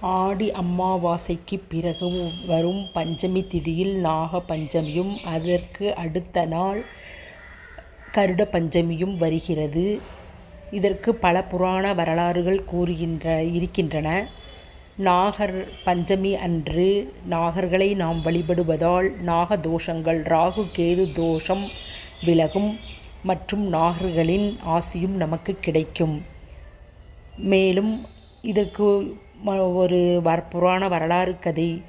ஆடி அமாவாசைக்கு பிறகு வரும் பஞ்சமி திதியில் நாக பஞ்சமியும் அதற்கு அடுத்த நாள் கருட பஞ்சமியும் வருகிறது. இதற்கு பல புராண வரலாறுகள் கூறுகின்ற இருக்கின்றன. நாகர் பஞ்சமி அன்று நாகர்களை நாம் வழிபடுவதால் நாக தோஷங்கள் ராகு கேது தோஷம் விலகும் மற்றும் நாகர்களின் ஆசியும் நமக்கு கிடைக்கும். மேலும் இதற்கு ஒரு வர புராண வரலாறு கதை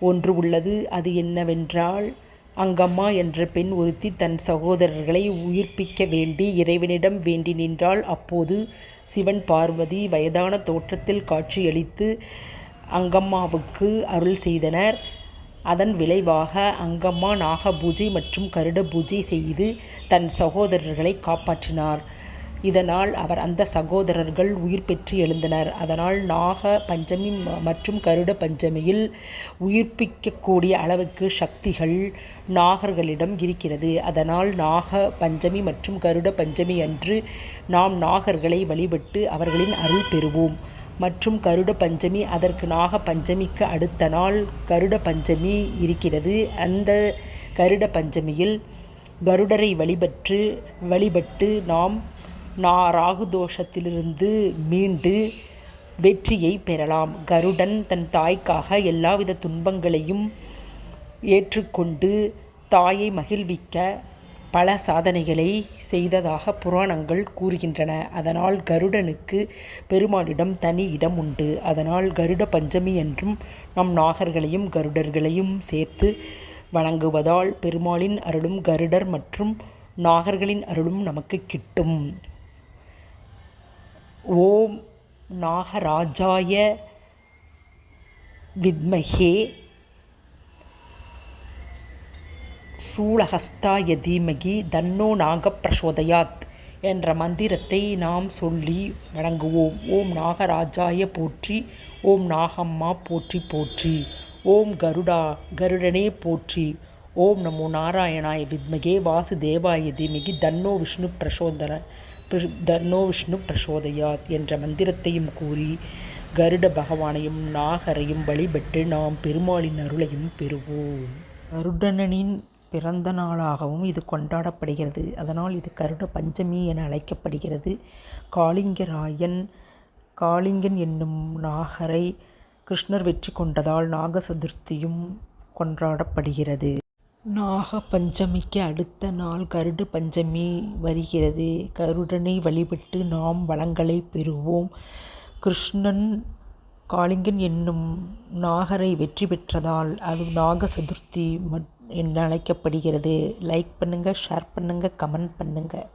ஒன்று உள்ளது. அது என்னவென்றால் அங்கம்மா என்ற பெண் ஒருத்தி தன் சகோதரர்களை உயிர்ப்பிக்க வேண்டி இறைவனிடம் வேண்டி நின்றாள். அப்போது சிவன் பார்வதி வயதான தோற்றத்தில் காட்சியளித்து அங்கம்மாவுக்கு அருள் செய்தனர். அதன் விளைவாக அங்கம்மா நாக பூஜை மற்றும் கருட பூஜை செய்து தன் சகோதரர்களை காப்பாற்றினார். இதனால் அவர் அந்த சகோதரர்கள் உயிர் பெற்று எழுந்தனர். அதனால் நாக பஞ்சமி மற்றும் கருட பஞ்சமியில் உயிர்ப்பிக்கக்கூடிய அளவுக்கு சக்திகள் நாகர்களிடம் இருக்கிறது. அதனால் நாக பஞ்சமி மற்றும் கருட பஞ்சமி அன்று நாம் நாகர்களை வழிபட்டு அவர்களின் அருள் பெறுவோம். மற்றும் கருட பஞ்சமி அதற்கு நாக பஞ்சமிக்கு அடுத்த நாள் கருட பஞ்சமி இருக்கிறது. அந்த கருட பஞ்சமியில் கருடரை வழிபற்று வழிபட்டு நாம் நான் ராகுதோஷத்திலிருந்து மீண்டு வெற்றியை பெறலாம். கருடன் தன் தாய்க்காக எல்லாவித துன்பங்களையும் ஏற்றுக்கொண்டு தாயை மகிழ்விக்க பல சாதனைகளை செய்ததாக புராணங்கள் கூறுகின்றன. அதனால் கருடனுக்கு பெருமாளிடம் தனி இடம் உண்டு. அதனால் கருட பஞ்சமி என்றும் நம் நாகர்களையும் கருடர்களையும் சேர்த்து வணங்குவதால் பெருமாளின் அருளும் கருடர் மற்றும் நாகர்களின் அருளும் நமக்கு கிட்டும். ஓம் நாகராஜாய வித்மஹே சூலஹஸ்தாய தீமகி தன்னோ நாகப்பிரசோதயாத் என்ற மந்திரத்தை நாம் சொல்லி வணங்குவோம். ஓம் நாகராஜாய போற்றி ஓம் நாகம்மா போற்றி போற்றி ஓம் கருடா கருடனே போற்றி ஓம் நமோ நாராயணாய வித்மகே வாசுதேவாய தீமகி தன்னோ விஷ்ணு பிரசோதர தர்ணோ விஷ்ணு பிரசோதயாத் என்ற மந்திரத்தையும் கூறி கருட பகவானையும் நாகரையும் வழிபட்டு நாம் பெருமாளின் அருளையும் பெறுவோம். கருடனின் பிறந்த நாளாகவும் இது கொண்டாடப்படுகிறது. அதனால் இது கருட பஞ்சமி என அழைக்கப்படுகிறது. காளிங்கராயன் காளிங்கன் என்னும் நாகரை கிருஷ்ணர் வெற்றி கொண்டதால் நாக சதுர்த்தியும் கொண்டாடப்படுகிறது. நாக பஞ்சமிக்கு அடுத்த நாள் கருட பஞ்சமி வருகிறது. கருடனை வழிபட்டு நாம் வளங்களை பெறுவோம். கிருஷ்ணன் காளிங்கன் என்னும் நாகரை வெற்றி பெற்றதால் அது நாக சதுர்த்தி என்று அழைக்கப்படுகிறது. லைக் பண்ணுங்கள் ஷேர் பண்ணுங்கள் கமெண்ட் பண்ணுங்கள்